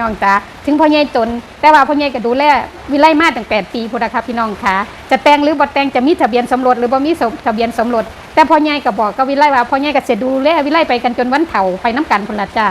น้องจ๋าถึงพ่อใหญ่จน แต่ว่าพ่อใหญ่ก็ดูแลวิไลมาตั้งแปดปีพุ่นนะคะพี่น้องคะจะแต่งหรือบ่แต่งจะมีทะเบียนสมรสหรือบ่มีทะเบียนสมรสแต่พ่อใหญ่ก็บอกกับวิไลว่าพ่อใหญ่ก็จะดูแลวิไลไปกันจนวันเฒ่าไปน้กันพุ่นละจ้า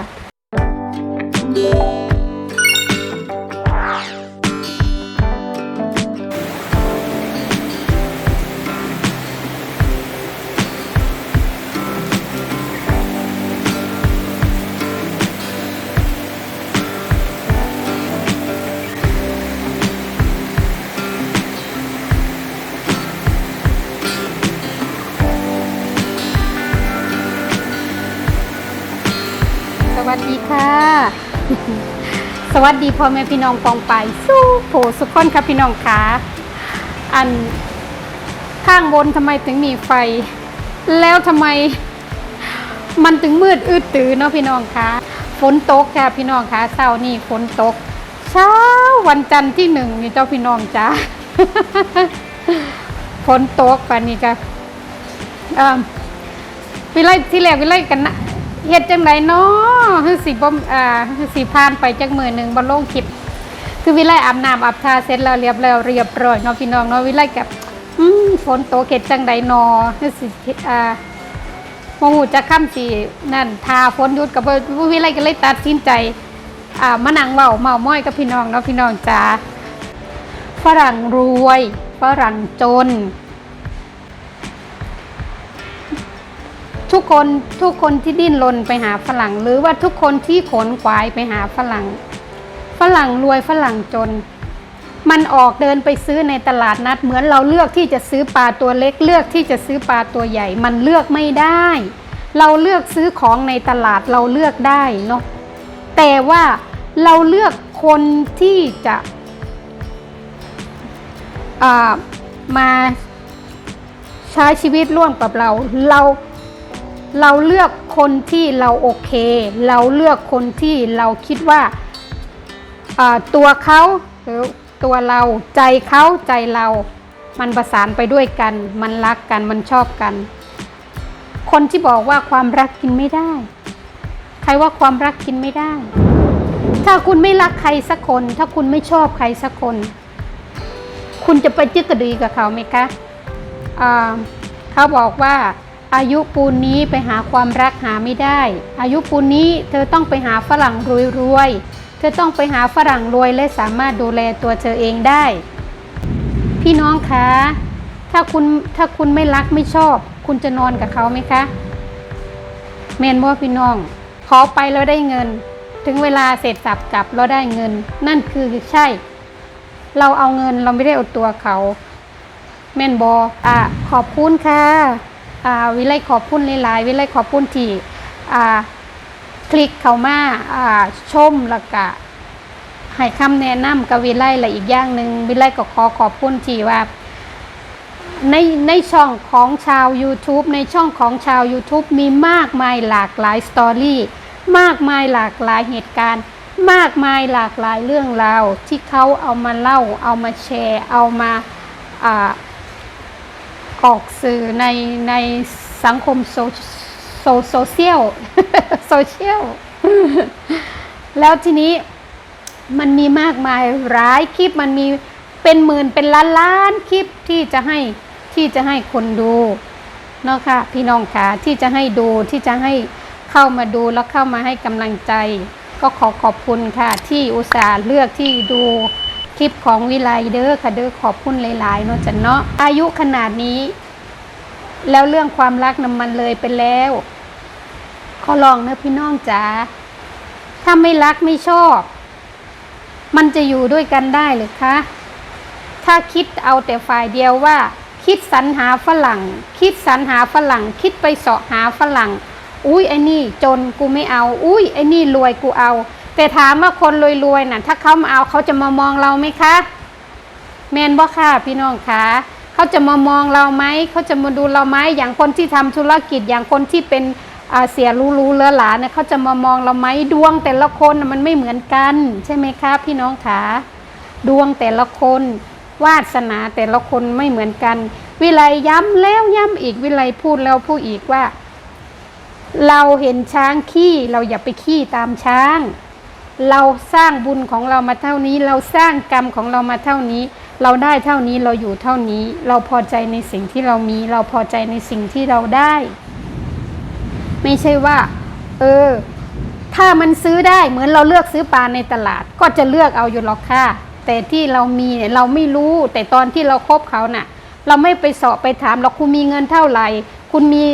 สวัสดีพ่อแม่พี่น้องปองไปายสู้โผสุขคนครับพี่น้องขาอันข้างบนทำไมถึงมีไฟ แล้วทำไมมันถึงมืดอืดตื้อเนาะพี่น้องคะฝนตกค่ะพี่น้องคะเช้านี่ฝนตก เช้าวันจันทร์ที่หนึ่งนี่เจ้าพี่น้องจ้าฝนตกปานนี้ก็เอ่อวิไลที่แรกวิไลกันนะ เฮ็ดจังไดเนาะคือสิบ่อ่าคือสิผ่านไปจักมื้อหนึงบ่ลงคลิปคือวิไลอาบน้ำอาบทาเสร็จแล้วเรียบแล้วเรียบร้อยเนาะพี่น้องเนาะวิไลกับอืมฝนตกเฮ็ดจังไดเนาะคือสิอ่าบ่ฮู้จักคำสินั่นทาฝนหยุดก็บ่วิไลก็เลยตัดสินใจอ่ามานั่งเว้าเมาม้อยกับพี่น้องเนาะพี่น้องจ้าฝรั่งรวยฝรั่งจน ทุกคนทุกคนที่ดิ้นรนไปหาฝรั่ง หรือว่าทุกคนที่ขนขวายไปหาฝรั่ง ฝรั่งรวยฝรั่งจน มันออกเดินไปซื้อในตลาดนัด เหมือนเราเลือกที่จะซื้อปลาตัวเล็ก เลือกที่จะซื้อปลาตัวใหญ่ มันเลือกไม่ได้ เราเลือกซื้อของในตลาดเราเลือกได้เนาะแต่ว่าเราเลือกคนที่จะมาใช้ชีวิตร่วมกับเรา เรา เราเลือกคนที่เราโอเค เราเลือกคนที่เราคิดว่าตัวเขาหรือตัวเราใจเขาใจเรา มันประสานไปด้วยกัน มันรักกันมันชอบกัน คนที่บอกว่าความรักกินไม่ได้ ใครว่าความรักกินไม่ได้ ถ้าคุณไม่รักใครสักคน ถ้าคุณไม่ชอบใครสักคน คุณจะไปจึกกระดีกับเขาไหมคะอ่าเขาบอกว่า อายุปูนนี้ไปหาความรักหาไม่ได้ อายุปูนนี้เธอต้องไปหาฝรั่งรวยๆ เธอต้องไปหาฝรั่งรวยและสามารถดูแลตัวเธอเองได้ พี่น้องคะ ถ้าคุณถ้าคุณไม่รักไม่ชอบ คุณจะนอนกับเขาไหมคะเมนว่าพี่น้อง ขอไปแล้วได้เงิน ถึงเวลาเสร็จสับกลับแล้วได้เงิน นั่นคือใช่ เราเอาเงินเราไม่ได้เอาตัวเขา แม่นบออะขอบคุณค่ะอ่า วิไลขอบคุณหลายๆ วิไลขอบคุณที่คลิกเข้ามาอ่าชมแล้วก็ให้คำแนะนำกับวิไลและอีกอย่างหนึ่งวิไลก็ขอขอบคุณที่ว่าในในช่องของชาว YouTube ในช่องของชาว YouTube มีมากมายหลากหลายสตอรี่มากมายหลากหลายเหตุการณ์ มากมายหลากหลายเรื่องราวที่เขาเอามาเล่า เอามาแชร์ เอามา อ่าอกสื่อในในสังคมโซโซโซเชียลโซเชียลแล้วทีนี้มันมีมากมายหลายคลิปมันมีเป็นหมื่นเป็นล้านล้านคลิปที่จะให้ที่จะให้คนดูเนาะค่ะพี่น้องค่ะที่จะให้ดูที่จะให้เข้ามาดูแล้วเข้ามาให้กำลังใจ ก็ขอขอบคุณค่ะ ที่อุตส่าห์เลือกที่ดู คลิปของวิไลเดอร์ค่ะเด้อขอบคุณหลายๆเนาะจันเนาะอายุขนาดนี้ แล้วเรื่องความรักน้ำมันเลยไปแล้ว ขอลองนะพี่น้องจ๋าถ้าไม่รักไม่ชอบ มันจะอยู่ด้วยกันได้หรือคะถ้าคิดเอาแต่ฝ่ายเดียวว่า คิดสรรหาฝรั่ง คิดสรรหาฝรั่ง คิดไปเสาะหาฝรั่ง อุ้ยไอ้นี่จนกูไม่เอา อุ้ยไอ้นี่รวยกูเอา แต่ถามว่าคนรวยๆน่ะ ถ้าเขามาเอาเขาจะมามองเราไหมคะแมนบ่ค่ะพี่น้องคะเขาจะมามองเราไหมเขาจะมาดูเราไหมอย่างคนที่ทำธุรกิจอย่างคนที่เป็นเสียรู้รู้เลือหลานเนี่ยเขาจะมามองเราไหมดวงแต่ละคนมันไม่เหมือนกัน ใช่ไหมคะพี่น้องคะดวงแต่ละคน วาสนาแต่ละคนไม่เหมือนกัน วิไลย้ำแล้วย้ำอีกวิไลพูดแล้วพูดอีกว่า เราเห็นช้างขี้เราอย่าไปขี้ตามช้าง เราสร้างบุญของเรามาเท่านี้ เราสร้างกรรมของเรามาเท่านี้ เราได้เท่านี้เราอยู่เท่านี้ เราพอใจในสิ่งที่เรามี เราพอใจในสิ่งที่เราได้ ไม่ใช่ว่า เออ ถ้ามันซื้อได้เหมือนเราเลือกซื้อปลาในตลาด ก็จะเลือกเอาอยู่หรอกค่ะแต่ที่เรามีเนี่ยเราไม่รู้ แต่ตอนที่เราคบเขาน่ะ เราไม่ไปสอบไปถามหรอกคุณมีเงินเท่าไหร่ คุณมี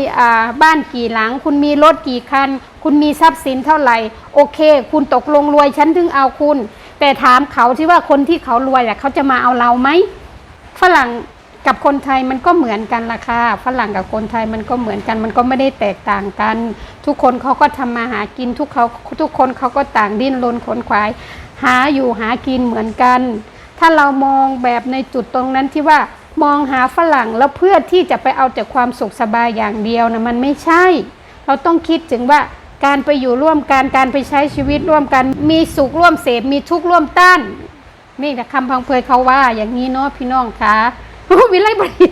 บ้านกี่หลัง คุณมีรถกี่คัน คุณมีทรัพย์สินเท่าไหร่ โอเค คุณตกลงรวยฉันถึงเอาคุณ แต่ถามเขาที่ว่าคนที่เขารวยอะเขาจะมาเอาเราไหมฝรั่งกับคนไทยมันก็เหมือนกันล่ะค่ะฝรั่งกับคนไทยมันก็เหมือนกันมันก็ไม่ได้แตกต่างกัน ทุกคนเขาก็ทำมาหากินทุกเขาทุกคนเขาก็ต่างดิ้นรนขนขวาย หาอยู่หากินเหมือนกัน ถ้าเรามองแบบในจุดตรงนั้นที่ว่า มองหาฝรั่งแล้วเพื่อที่จะไปเอาแต่ความสุขสบายอย่างเดียวนะมันไม่ใช่ เราต้องคิดถึงว่าการไปอยู่ร่วมกันการไปใช้ชีวิตร่วมกัน มีสุขร่วมเสพมีทุกข์ร่วมต้านนี่แต่คำพังเพยเขาว่า อย่างนี้เนาะพี่น้องคะวิไลบดี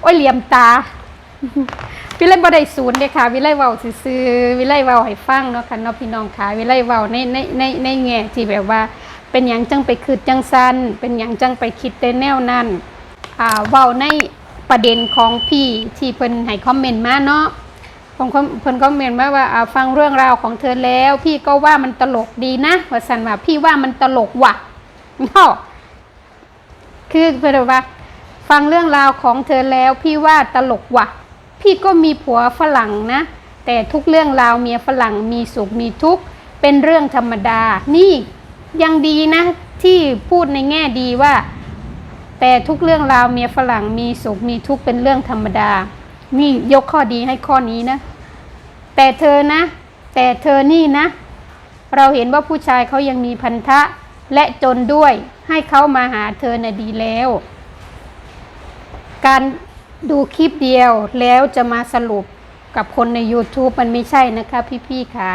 โอ้ยเหลี่ยมตา วิไลบด้ศูนย์เด้ค่ะ วิไลเว้าซื่อวิไลเว้าให้ฟังเนาะค่ะเนาะพี่น้องค่ะวิไลเว้าในในในในแง่ที่แบบว่า เป็นหยังจังไปคิดจังซันเป็นหยังจังไปคิดแต่แนวนั้น อ่าเว้าในประเด็นของพี่ที่เพิ่นให้คอมเมนต์มาเนาะผมเพิ่นก็เมนต์มาว่าอ่าฟังเรื่องราวของเธอแล้ว พี่ก็ว่ามันตลกดีนะว่าสันว่าพี่ว่ามันตลกว่ะเนาะคือเพิ่นบอกว่า ฟังเรื่องราวของเธอแล้ว พี่ว่าตลกว่ะ พี่ก็มีผัวฝรั่งนะ แต่ทุกเรื่องราวเมียฝรั่งมีสุขมีทุกข์เป็นเรื่องธรรมดา นี่ยังดีนะ ที่พูดในแง่ดีว่า แต่ทุกเรื่องราวเมียฝรั่งมีสุขมีทุกข์เป็นเรื่องธรรมดา นี่ยกข้อดีให้ข้อนี้นะ แต่เธอนะ แต่เธอนี่นะ เราเห็นว่าผู้ชายเขายังมีพันธะและจนด้วยให้เขามาหาเธอน่ะดีแล้ว การดูคลิปเดียวแล้วจะมาสรุปกับคนใน YouTube มันไม่ใช่นะคะพี่ๆค่ะ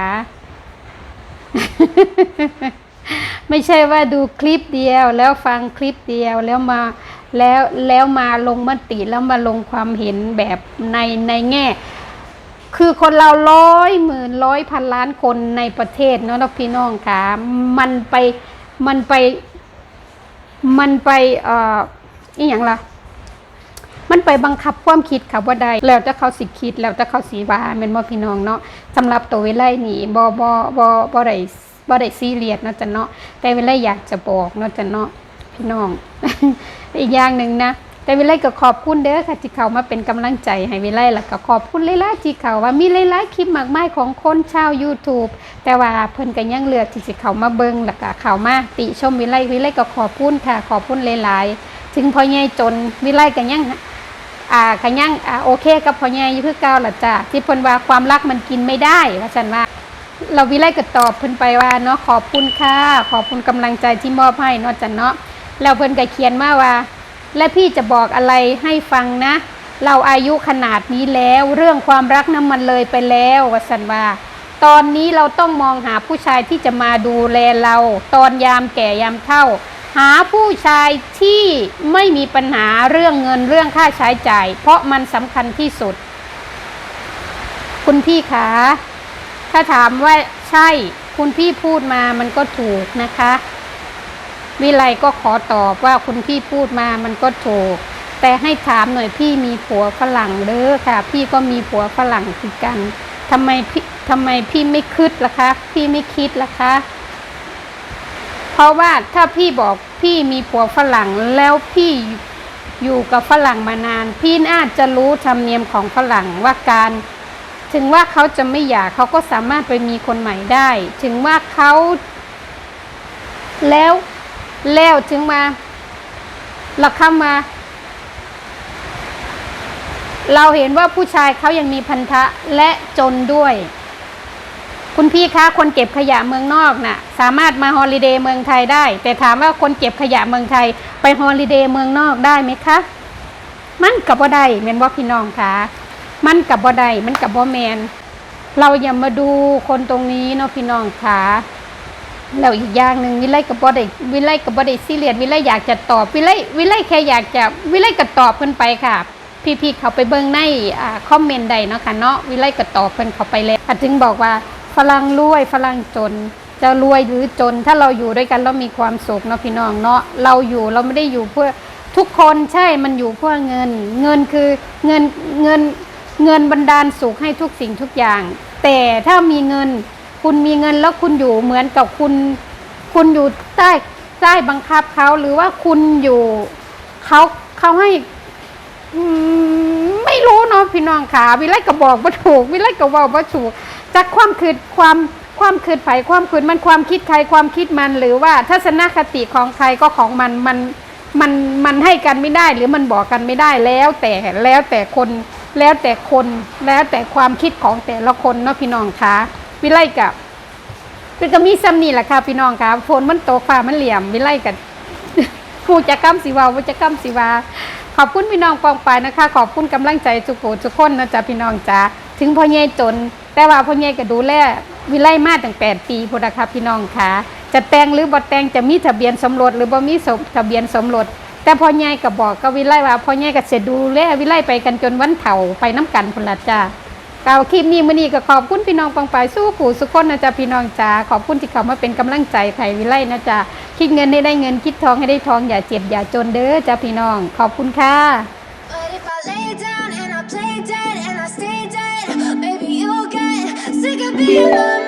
ไม่ใช่ว่าดูคลิปเดียว แล้วฟังคลิปเดียวแล้วมาแล้วแล้วมาลงมติแล้วมาลงความเห็นแบบในในแง่ คือคนเราร้อยหมื่นร้อยพันล้านคนในประเทศเนาะพี่น้องค่ะมันไปมันไป มันไปเอ่ออีหยังละมันไปบังคับความคิดค่ะว่าใดแล้วจะเขาสิคิดแล้วจะเขาสีวาแม่นบ่พี่น้องเนาะสำหรับตัวเวไลนี่บ่บ่บ่บ่ได้ บ่ได้ซีเรียสเนาะจ้ะเนาะแต่เวไลอยากจะบอกเนาะจ้ะเนาะพี่น้องอีกอย่างหนึ่งนะแต่วิไลก็ขอบคุณเด้อค่ะที่เขามาเป็นกำลังใจให้วิไลแล้วก็ขอบคุณหลายๆที่เขาว่ามีหลายๆคลิปมากมายของคนชาว YouTube แต่ว่าเพิ่นก็ยังเลือกที่จะเขามาเบิ่งแล้วก็เขามาติชมวิไลวิไลก็ขอบคุณค่ะ ขอบคุณหลายๆถึงพ่อใหญ่จนวิไลก็ยังอ่าก็ยังอ่าโอเคกับพ่อใหญ่อยู่คือเก่าล่ะจ้ะที่เพิ่นว่าความรักมันกินไม่ได้ว่าฉันว่า เราวิไลก็ตอบเพิ่นไปว่าเนาะขอบคุณค่ะขอบคุณกำลังใจที่มอบให้เนาะจ้ะเนาะแล้วเพิ่นก็เขียนมาว่า และพี่จะบอกอะไรให้ฟังนะ เราอายุขนาดนี้แล้ว เรื่องความรักนั้นมันเลยไปแล้ววสันว่า ตอนนี้เราต้องมองหาผู้ชายที่จะมาดูแลเรา ตอนยามแก่ยามเฒ่า หาผู้ชายที่ไม่มีปัญหาเรื่องเงินเรื่องค่าใช้จ่าย เพราะมันสำคัญที่สุด คุณพี่คะ ถ้าถามว่าใช่คุณพี่พูดมามันก็ถูกนะคะ วิไลก็ขอตอบว่าคุณพี่พูดมามันก็ถูก แต่ให้ถามหน่อยพี่มีผัวฝรั่งเด้อค่ะ พี่ก็มีผัวฝรั่งคือกันทำไมพี่ทำไมพี่ไม่คิดล่ะคะ พี่ไม่คิดล่ะคะ เพราะว่าถ้าพี่บอกพี่มีผัวฝรั่งแล้วพี่อยู่กับฝรั่งมานาน พี่น่าจะรู้ธรรมเนียมของฝรั่งว่าการ ถึงว่าเขาจะไม่อยากเขาก็สามารถไปมีคนใหม่ได้ ถึงว่าเขา แล้วแล้วถึงมาเราเข้ามา เราเห็นว่าผู้ชายเขายังมีพันธะและจนด้วย คุณพี่คะคนเก็บขยะเมืองนอกน่ะ สามารถมาฮอลิเดย์เมืองไทยได้ แต่ถามว่าคนเก็บขยะเมืองไทย ไปฮอลิเดย์เมืองนอกได้ไหมคะ มันกับบ่าได้แมนว่าพี่น้องคะ มันกับบ่ได้มันกับบ่แมน เราอย่ามาดูคนตรงนี้เนาะพี่น้องคะแล้วอีกอย่างหนึ่งวิไลกับบ่ได้วิไลกับบ่ได้ซีเรียสวิไลอยากจะตอบวิไลวิไลแค่อยากจะวิไลก็ตอบเพิ่นไปค่ะ พี่ๆเขาไปเบิ่งในอ่าคอมเมนต์ใดเนาะค่ะเนาะวิไลก็ตอบเพิ่นเขาไปแล้วอะถึงบอกว่าฝรั่งรวยฝรั่งจนจะรวยหรือจนถ้าเราอยู่ด้วยกันแล้วมีความสุขเนาะพี่น้องเนาะเราอยู่เราไม่ได้อยู่เพื่อทุกคนใช่มันอยู่เพื่อเงิน เงินคือเงินเงิน เงินบันดาลสุขให้ทุกสิ่งทุกอย่าง แต่ถ้ามีเงิน คุณมีเงินแล้วคุณอยู่เหมือนกับคุณ คุณอยู่ใต้ใต้บังคับเขาหรือว่าคุณอยู่เขาเขาให้ไม่รู้เนาะพี่น้องขาวิไลก็บอกว่าถูก วิไลก็บอกว่าถูกจากความคืดความความคืดไผความคืดมันความคิดใครความคิดมันหรือว่าทัศนคติของใครก็ของมันมันมันมันให้กันไม่ได้หรือมันบอกกันไม่ได้แล้วแต่แล้วแต่คน แล้วแต่คนแล้วแต่ความคิดของแต่ละคนเนาะพี่น้องคะวิไลกับคือก็มีซ้ำนี่แหละค่ะพี่น้องคะฝนมันตกฟ้ามันเหลี่ยมวิไลกันผู้จักกรรมสิวาผู้จักกรรมสิวาขอบคุณพี่น้องปองไปนะคะ ขอบคุณกำลังใจทุกผู้ทุกคนนะจ๊ะพี่น้องจ๋าถึงพ่อใหญ่จน แต่ว่าพ่อใหญ่ก็ดูแลวิไลมาตั้งแปดปีพุทธค่ะพี่น้องคะจะแต่งหรือบ่แต่งจะมีทะเบียนสมรสหรือบ่มีทะเบียนสมรส แต่พ่อใหญ่ก็บอกกับวิไลว่าพ่อใหญ่ก็เสร็จดูแลวิไลไปกันจนวันเฒ่าไปน้กันพุ่นละจ้าก่าวคลิปนี้มื้อนี้ก็ขอบคุณพี่น้องปองไปสู้ผู้สุกคนนะจ๊ะพี่น้องจ๋าขอบคุณที่เข้ามาเป็นกำลังใจไผ่วิไลนะจ๊ะคิดเงินให้ได้เงินคิดทองให้ได้ทองอย่าเจ็บอย่าจนเด้อจ้ะพี่น้อง ขอบคุณค่ะ But if I lay down and I play dead and I stay dead, maybe you'll get sick of being alone.